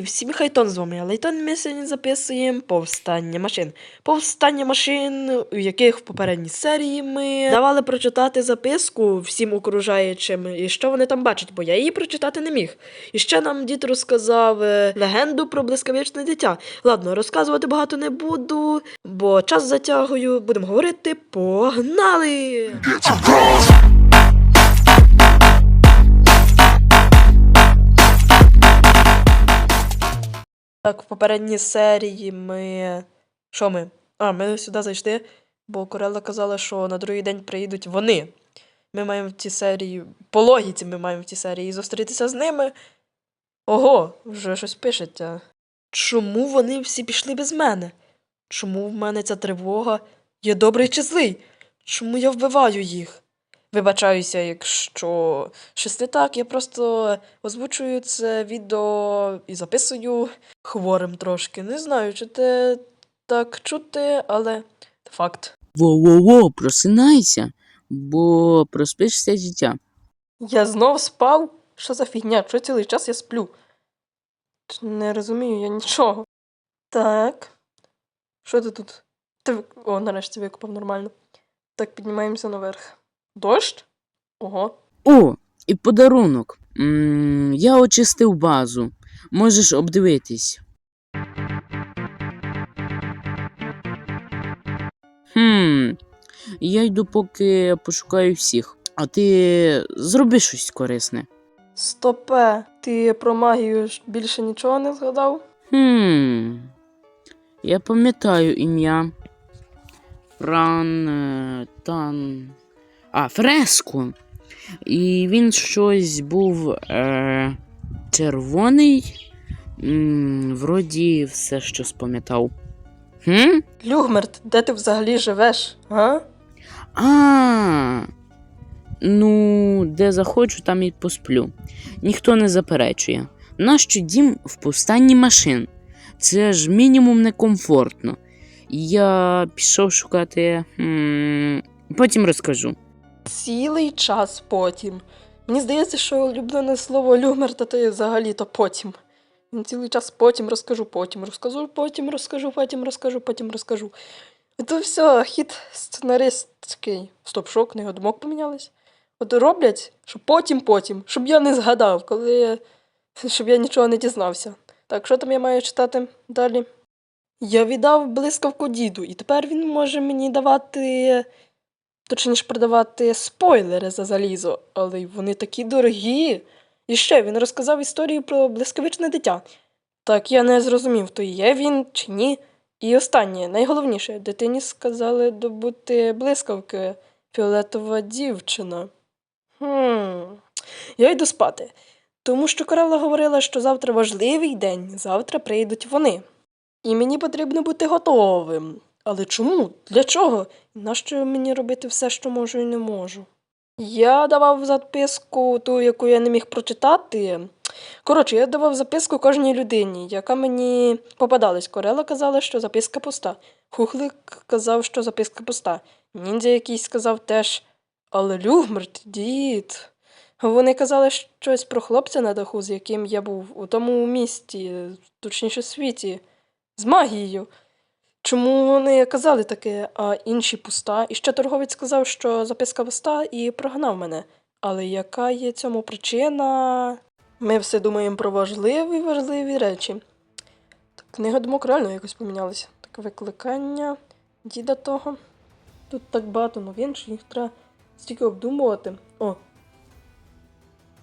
Всім хайтон з вами. Лейтон ми сьогодні записуємо повстання машин. Повстання машин, у яких в попередній серії ми давали прочитати записку всім окружаючим, і що вони там бачать, бо я її прочитати не міг. І ще нам дід розказав е, легенду про блискавичне дитя. Ладно, розказувати багато не буду, бо час затягую. Будемо говорити. Погнали! Так, в попередній серії ми. Що ми? А, ми сюди зайшли, бо Корела казала, що на другий день приїдуть вони. Ми маємо в цій серії. По логіці ми маємо в цій серії зустрітися з ними. Ого, вже щось пишеться. Чому вони всі пішли без мене? Чому в мене ця тривога? Я добрий чи злий? Чому я вбиваю їх? Вибачаюся, якщо щось не так, я просто озвучую це відео і записую хворим трошки. Не знаю, чи те так чути, але це факт. Во-во-во, просинайся, бо проспиш все життя. Я знов спав? Що за фігня? Що цілий час я сплю? Не розумію я нічого. Так. Що ти тут? Ти... О, нарешті викопав нормально. Так, піднімаємося наверх. Дощ? Ого. О, і подарунок. м я очистив базу. Можеш обдивитись. Хм, я йду поки пошукаю всіх. А ти зроби щось корисне. Стопе, ти про магію більше нічого не згадав? Хм. Я пам'ятаю ім'я. Фран. е, Тан. А, Фреско. І він щось був е, червоний. М, вроді все, що спам'ятав. Хм? Люгмерт, де ти взагалі живеш? А? А. Ну, де захочу, там і посплю. Ніхто не заперечує. Нащо дім в повстанні машин? Це ж мінімум некомфортно. Я пішов шукати. м, Потім розкажу. Цілий час потім. Мені здається, що улюблене слово люгмерта то є взагалі то потім. Він цілий час потім розкажу, потім розкажу, потім розкажу, потім розкажу, потім розкажу. І то все, хід сценаристський. Стоп, шок, не думок помінялись. От роблять, що потім, потім, щоб я не згадав, коли щоб я нічого не дізнався. Так, що там я маю читати далі? Я віддав блискавку діду, і тепер він може мені давати точніше продавати спойлери за залізо, але й вони такі дорогі. І ще він розказав історію про блискавичне дитя. Так я не зрозумів, то є він чи ні. І останнє, найголовніше, дитині сказали добути блискавки фіолетова дівчина. Хм, я йду спати. Тому що Коралла говорила, що завтра важливий день, завтра прийдуть вони. І мені потрібно бути готовим. Але чому? Для чого? Нащо мені робити все, що можу і не можу? Я давав записку, ту, яку я не міг прочитати. Коротше, я давав записку кожній людині, яка мені попадалась. Корела казала, що записка пуста. Хухлик казав, що записка пуста. Ніндзя якийсь сказав теж. Але Люгмерт, дід. Вони казали щось про хлопця на даху, з яким я був у тому місті, точніше світі, з магією. Чому вони казали таке, а інші пуста? І ще торговець сказав, що записка пуста і прогнав мене. Але яка є цьому причина? Ми все думаємо про важливі важливі речі. Так, книга думок реально якось помінялася. Так, викликання діда того. Тут так багато новин, що їх треба стільки обдумувати. О.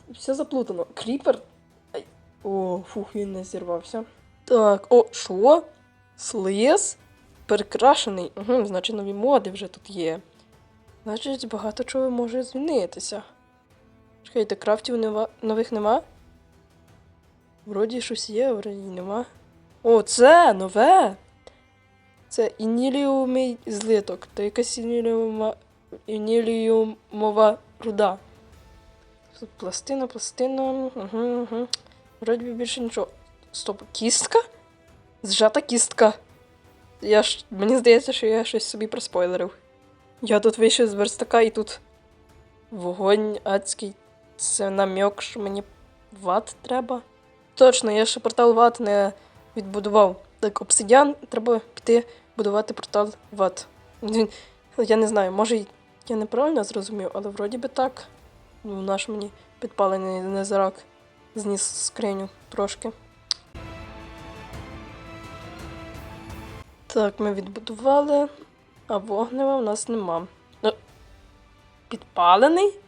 Все заплутано. Кріпер. О, фух, він не зірвався. Так, о, що? Слиз? Перекрашений. Угу, значить, нові моди вже тут є. Значить, багато чого може змінитися. Чекайте, крафтів нема... нових нема? Вроді щось є, вроді нема. О, це нове! Це ініліумий злиток. Та якась ініліума... ініліумова руда. Тут пластина, пластина. Угу, угу. Вроді більше нічого. Стоп, кістка? Зжата кістка. Я ж. Мені здається, що я щось собі проспойлерив. Я тут вийшов з верстака і тут вогонь адський. Це намьок, що мені ват треба. Точно, я ще портал ват не відбудував. Так, обсидіан треба піти будувати портал ват. Я не знаю, може я неправильно зрозумів, але вроді би так. Ну, наш мені підпалений незрак зніс скриню трошки. Так, ми відбудували, а вогнева в нас нема. Ну, підпалений?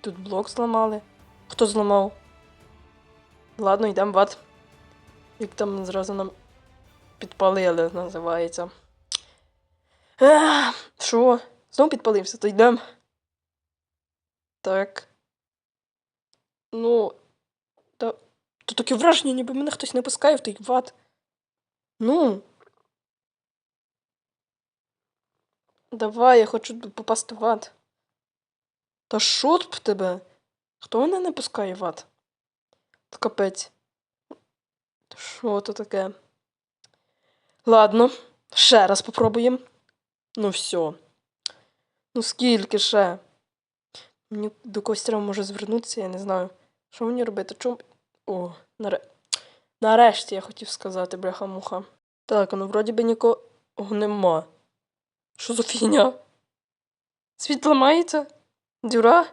Тут блок зламали. Хто зламав? Ладно, йдемо в ад. Як там зразу нам підпалили, називається. Що? Знову підпалився, то йдемо. Так. Ну. Та... То таке враження, ніби мене хтось не пускає в той ват. Ну. Давай, я хочу попасти в ад. Та тут в тебе? Хто мене не пускає в ад? Капець. Що то таке? Ладно, ще раз попробуємо. Ну все. Ну скільки ще? Мені до когось треба може звернутися, я не знаю. Що мені робити? Чому? О, наре... нарешті я хотів сказати, бляха-муха. Так, ну вроді би нікого нема. Що за фігня? Світ ламається? Дюра?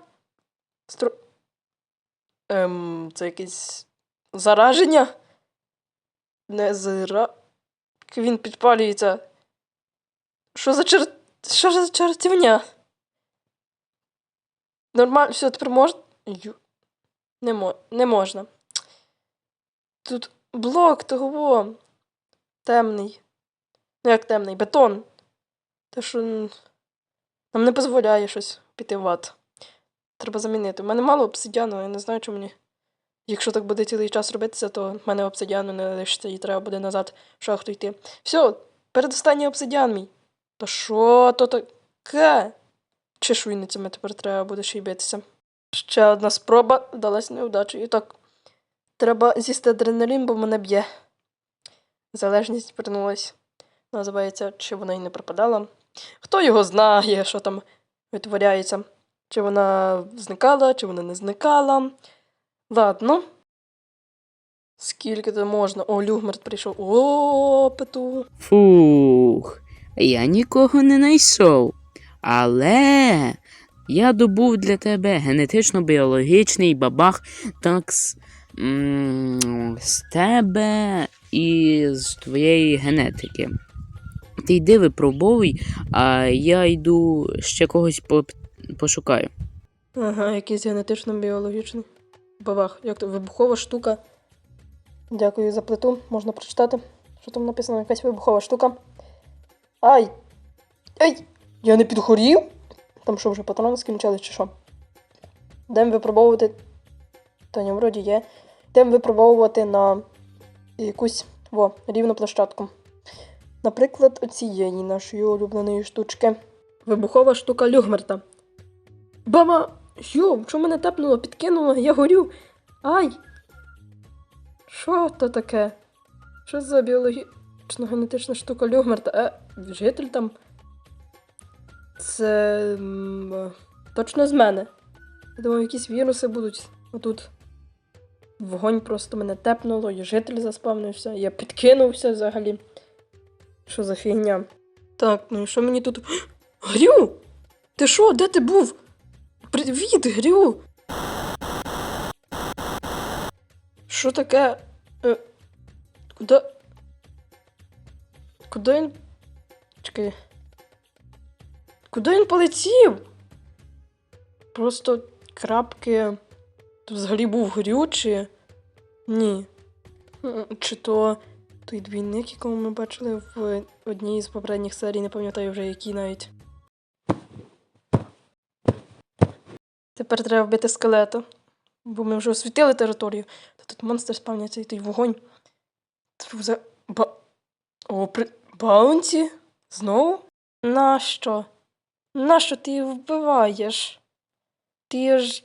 Стро... Ем, це якесь зараження? Не зара... Він підпалюється. Що за чер... Що за чертівня? Нормально, все, тепер можна. Не, мо... не можна. Тут блок того. Темний. Ну як темний? Бетон. Те, що нам не дозволяє щось піти в ад. Треба замінити. У мене мало обсидіану, я не знаю, чи мені. Якщо так буде цілий час робитися, то в мене обсидіану не лишиться і треба буде назад в шахту йти. Все, передостанній обсидіан мій. Та що то таке? Чешуйницями тепер треба буде ще й битися. Ще одна спроба вдалась неудачею. Так, треба з'їсти адреналін, бо мене б'є. Залежність вернулась. Називається, чи вона й не пропадала. Хто його знає, що там витворяється? Чи вона зникала, чи вона не зникала. Ладно. Скільки то можна? О, Люгмерт прийшов. О, пету. Фух, я нікого не знайшов. Але я добув для тебе генетично-біологічний бабах так з, м, з тебе і з твоєї генетики. Ти йди випробовуй, а я йду ще когось по- пошукаю. Ага, якийсь генетично-біологічний. Бабах, як то вибухова штука. Дякую за плиту. Можна прочитати. Що там написано? Якась вибухова штука. Ай! Ай! Я не підгорів? Там що вже патрони скінчились чи що? Йдемо випробовувати. Та ні, вроді є. Йдемо випробовувати на якусь во, рівну площадку. Наприклад, оцієї нашої улюбленої штучки. Вибухова штука Люгмерта. Баба, йо, що мене тепнуло, підкинуло, я горю. Ай! Що то таке? Що за біологічно генетична штука Люгмерта? Е, житель там. Це. е, точно з мене. Я думав, якісь віруси будуть отут. Вогонь просто мене тепнуло, і житель заспавнився, я підкинувся взагалі. Що за фігня? Так, ну і що мені тут. Грю! Ти що, де ти був? Привіт, Грю! Що таке? Е, куди? Куди він. Чекай. Куди він полетів? Просто крапки. Тут взагалі був Грю чи. Ні. Чи то той двійник, якого ми бачили в одній з попередніх серій, не пам'ятаю вже який навіть. Тепер треба вбити скелета. Бо ми вже освітили територію. Та тут монстр спавняться і той вогонь. Це за... Ба... О, при... Баунті? Знову? Нащо? Нащо ти її вбиваєш? Ти ж.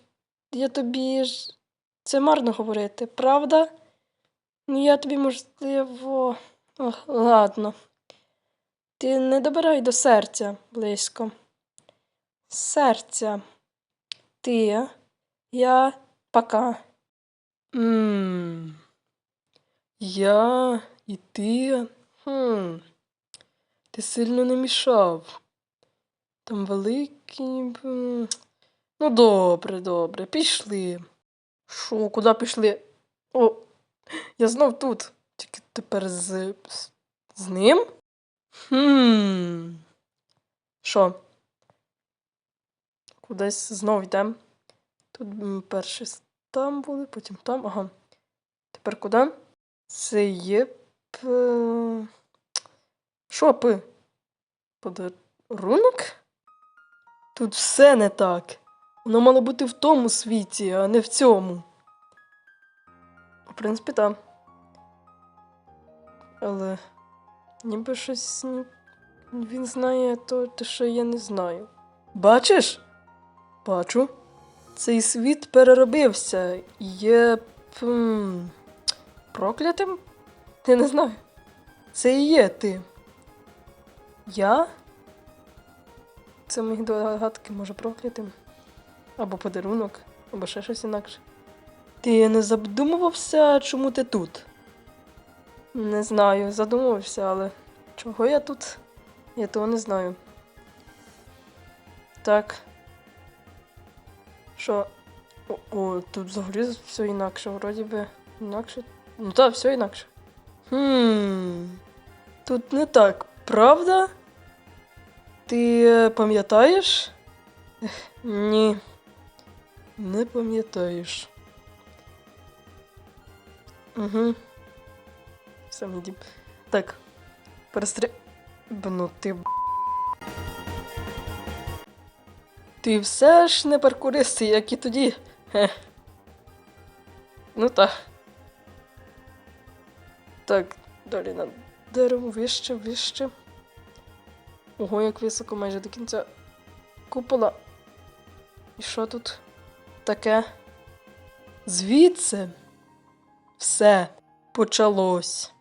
Я тобі ж. Це марно говорити, правда? Ну я тобі можливо. Ох, ладно. Ти не добирай до серця близько. Серця. Ти, я, пока. Ммм. Я і ти. Хм. Ти сильно не мішав. Там великий. б, Ну, добре, добре, пішли. Що, куди пішли? О, я знов тут. Тільки тепер з. з, ним? Хм. Що? Кудись знов йдемо. Тут м, перше там були, потім там. Ага. Тепер куди? Це є п. Що? Подарунок? Тут все не так. Воно мало бути в тому світі, а не в цьому. В принципі, так. Але ніби щось він знає то, те, що я не знаю. Бачиш? Бачу. Цей світ переробився є м, проклятим? Я не знаю. Це і є ти. Я? Це мої догадки, може, проклятим. Або подарунок, або ще щось інакше. Ти не задумувався, чому ти тут? Не знаю, задумувався, але чого я тут? Я того не знаю. Так. Що? О, о, тут взагалі все інакше, вроді би інакше. Ну так, все інакше. Хм. Тут не так, правда? Ти е, пам'ятаєш? Ні. Не пам'ятаєш. Угу. Сам дім. Так. Перестрі... Ну ти. б***. Ти все ж не паркурист, як і тоді. Хе. Ну так. Так, далі на дерево, вище, вище. Ого, як високо майже до кінця купола. І що тут таке? Звідси все почалось.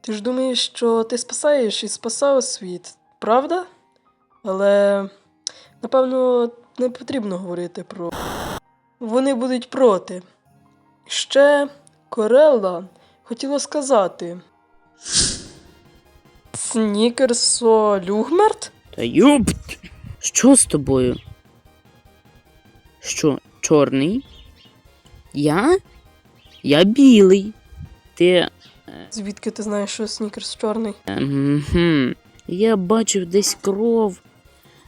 Ти ж думаєш, що ти спасаєш і спасав світ, правда? Але напевно не потрібно говорити про. Вони будуть проти. Ще Корелла хотіла сказати. Снікерсо Люгмерт? Та юпт! Що з тобою? Що, чорний? Я? Я білий. Ти. Звідки ти знаєш, що Снікерс чорний? Ем, я бачив десь кров.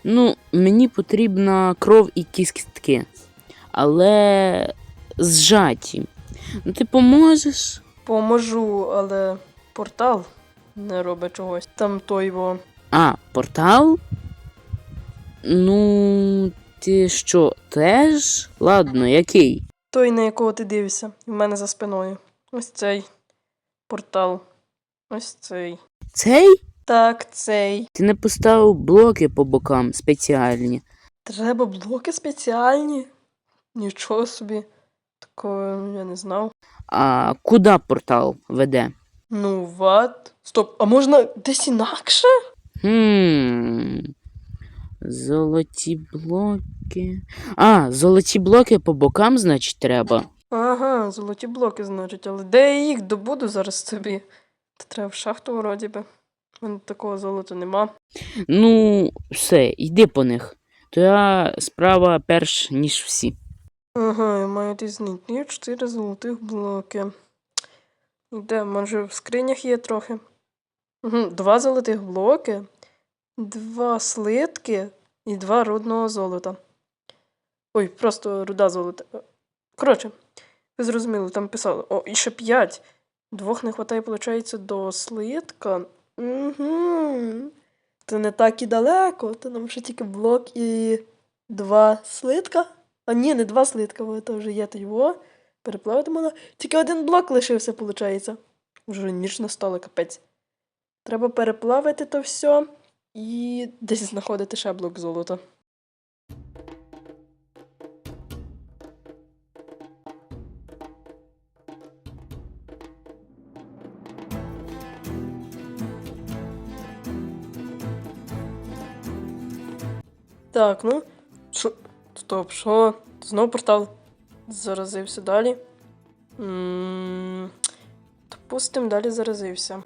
Ну, мені потрібна кров і кістки. Але зжаті. Ну, ти поможеш? Поможу, але портал не робить чогось. Там той во. А, портал? Ну, ти що, теж? Ладно, який? Той, на якого ти дивишся, в мене за спиною. Ось цей портал. Ось цей. Цей? Так, цей. Ти не поставив блоки по бокам спеціальні. Треба блоки спеціальні. Нічого собі. Такого я не знав. А куди портал веде? Ну, ват. Стоп, а можна десь інакше? Хм. Золоті блоки. А, золоті блоки по бокам, значить, треба. Ага, золоті блоки, значить, але де я їх добуду зараз тобі? Та треба в шахту, вроді би. У мене такого золота нема. Ну, все, йди по них. То я справа перш, ніж всі. Ага, я маю Є чотири золотих блоки. Де, може, в скринях є трохи. Угу, два золотих блоки, два слитки і два рудного золота. Ой, просто руда золота. Коротше, ви зрозуміли, там писало. О, і ще п'ять. Двох не вистачає, виходить, до слитка. Угу. То не так і далеко, то нам ще тільки блок і два слитка. А ні, не два слитка, бо це вже є то його. Переплавити можна. Тільки один блок лишився, виходить. Вже ніч настала, капець. Треба переплавити то все і десь знаходити ще блок золота. Так, ну. Що? Стоп, що? Знову портал. Заразився далі. Допустим, далі заразився.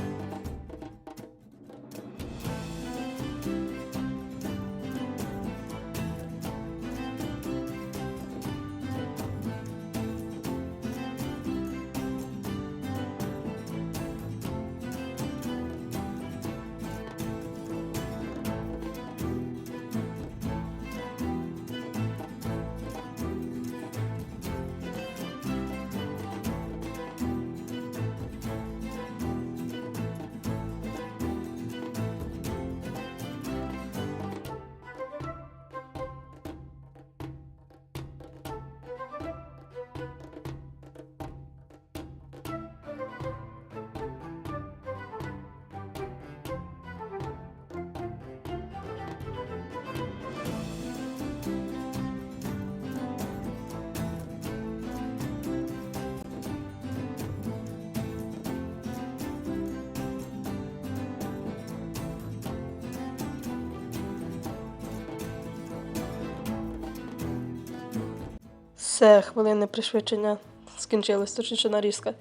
Все, хвилини пришвидшення скінчились, точніше нарізка.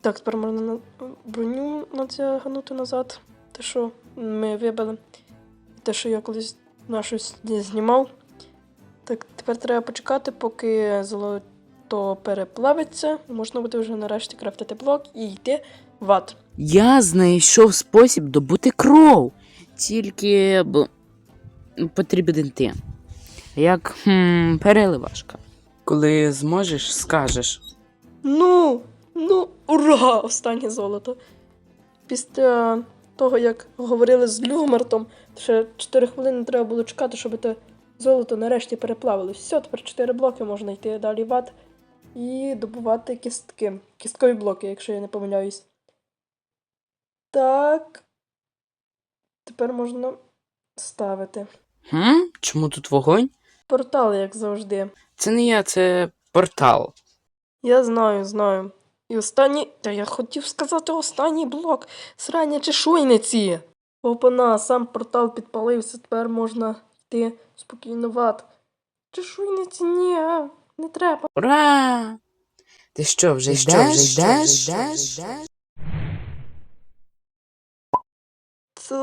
Так, тепер можна на броню натягнути назад. Те, що ми вибили. Те, що я колись нашу знімав. Так, тепер треба почекати, поки золото переплавиться. Можна буде вже нарешті крафтити блок і йти в ад. Я знайшов спосіб добути кров. Тільки б потрібен ти. Як хм, переливашка. Коли зможеш, скажеш. Ну, ну, ура! Останнє золото. Після того, як говорили з Люмертом, ще 4 хвилини треба було чекати, щоб те золото нарешті переплавилось. Все, тепер 4 блоки можна йти далі в ад і добувати кістки. Кісткові блоки, якщо я не помиляюсь. Так. Тепер можна ставити. Хм? Чому тут вогонь? Портал, як завжди. Це не я, це портал. Я знаю, знаю. І останній. Та я хотів сказати останній блок. Срання чешуйниці. Опана, сам портал підпалився, тепер можна йти спокійно в ад. Чешуйниці, ні, не треба. Ура! Ти що, вже Ти що, йдеш? вже йдеш? йдеш? Це...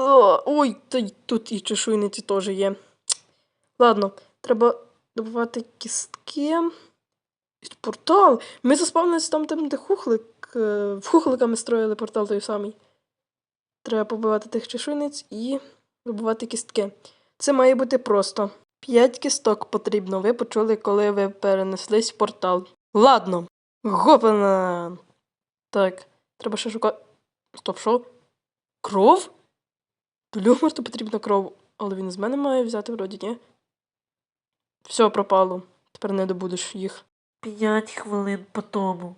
Ой, та й тут і чешуйниці теж є. Ладно, треба добувати кістки. Портал. Ми заспавнилися там, там, де хухлик. е, В хухликами строїли портал той самий. Треба побивати тих чешуйниць і добувати кістки. Це має бути просто. П'ять кісток потрібно. Ви почули, коли ви перенеслись в портал. Ладно. Гопана. Так, треба ще шукати. Стоп, що? Кров? До Люмарту потрібна кров, але він з мене має взяти вроді, ні? Все пропало. Тепер не добудеш їх. П'ять хвилин по тому.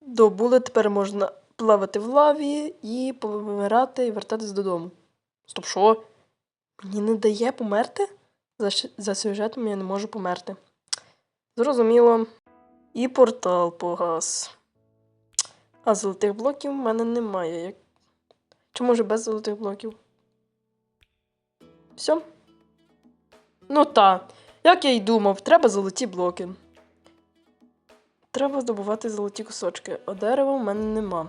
Добули, тепер можна плавати в лаві і помирати і вертатись додому. Стоп, що? Мені не дає померти? За, за сюжетом я не можу померти. Зрозуміло. І портал погас. А золотих блоків в мене немає. Чи може без золотих блоків? Все. Ну та. Як я й думав, треба золоті блоки. Треба здобувати золоті кусочки, а дерева в мене нема.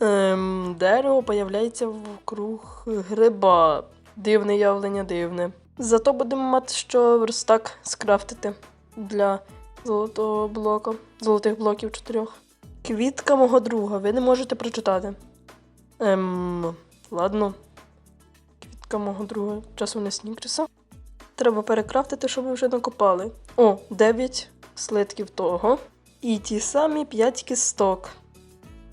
Ем, дерево появляється вкруг гриба. Дивне явлення, дивне. Зато будемо мати що верстак скрафтити для золотого блока, золотих блоків чотирьох. Квітка мого друга, ви не можете прочитати. Ем, ладно. Квітка мого друга, часу не снікреса. Треба перекрафтити, щоб ви вже накопали. О, 9 слитків того. І ті самі 5 кісток.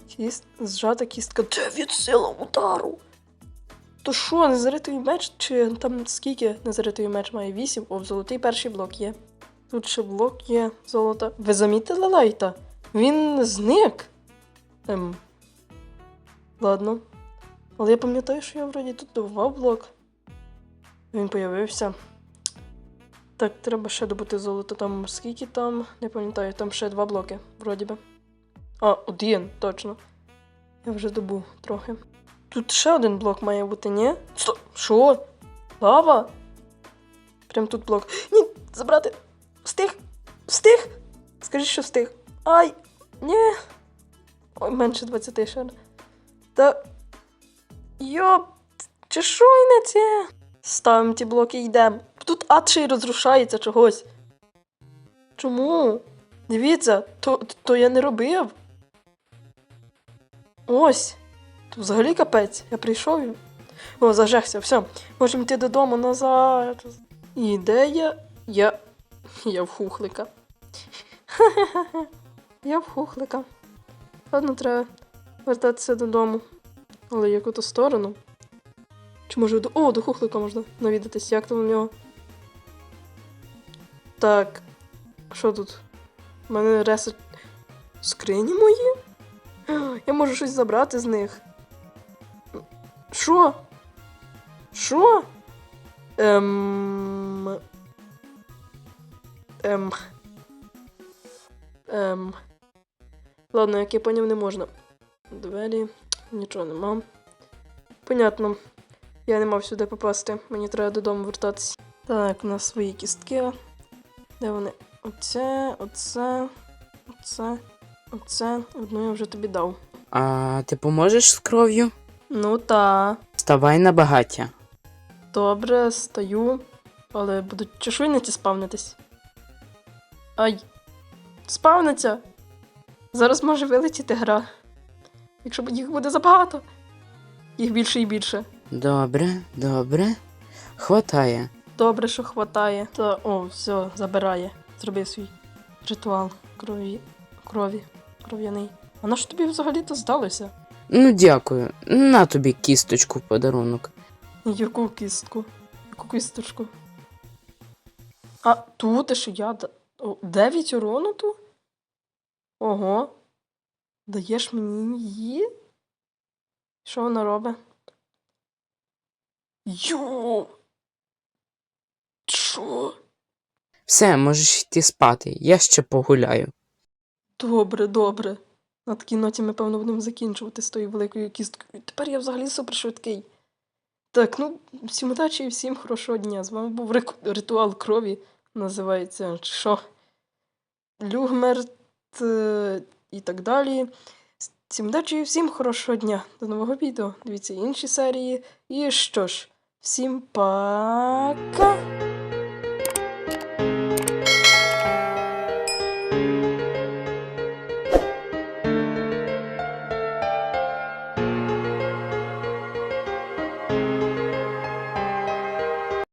Кіст... Зжата кістка 9 сила удару. То що, незаритий меч? Чи там скільки незаритий меч має 8? О, золотий перший блок є. Тут ще блок є золота. Ви замітили лайта? Він зник. Ем. Ладно. Але я пам'ятаю, що я вроді тут добував блок. Він появився. Так, треба ще добути золото. Там скільки там? Не пам'ятаю, там ще два блоки, вроді би. А, один, точно. Я вже добув трохи. Тут ще один блок має бути, ні? Стоп, що? Лава? Прям тут блок. Ні, забрати. Встиг! Встиг! Скажи, що встиг. Ай! Ні. Ой, менше 20 ще. Та. Йоп! Чи це? Ставимо ті блоки і йдемо. Тут ад ще й розрушається чогось. Чому? Дивіться, то, то я не робив. Ось. Тут взагалі капець. Я прийшов. О, зажегся, все. Можемо йти додому назад. І де я? Я. В хухлика. Я в хухлика. Ладно, треба вертатися додому. Але яку то сторону? Чи може до. О, до хухлика можна навідатись, як там у нього. Так. Що тут? У мене ресет. Скрині мої? Я можу щось забрати з них. Що? Що? Ем. Ем. Ем. Ладно, як я поняв, не можна. Двері. Нічого нема. Понятно. Я не мав сюди попасти. Мені треба додому вертатись. Так, у нас свої кістки. Де вони? Оце, оце, оце, оце. Одну я вже тобі дав. А ти поможеш з кров'ю? Ну та. Ставай на багаття. Добре, стою. Але будуть чешуйниці спавнитись. Ай. Спавниться. Зараз може вилетіти гра. Якщо їх буде забагато. Їх більше і більше. Добре, добре. Хватає. Добре, що хватає. Та о, все, забирає. Зробив свій ритуал крові. крові. Кров'яний. А на що тобі взагалі-то здалося? Ну, дякую. На тобі кісточку в подарунок. Яку кістку? Яку кісточку? А тут що я. 9 урону тут? Ого. Даєш мені її? Що вона робить? Йо! Що? Все, можеш йти спати, я ще погуляю. Добре, добре. На такій ноті ми, певно, будемо закінчувати з тою великою кісткою. Тепер я взагалі супершвидкий. Так, ну, всім удачі і всім хорошого дня. З вами був ритуал крові, називається що? Люгмерт е, і так далі. Всім удачі і всім хорошого дня. До нового відео. Дивіться інші серії. І що ж, всім пока!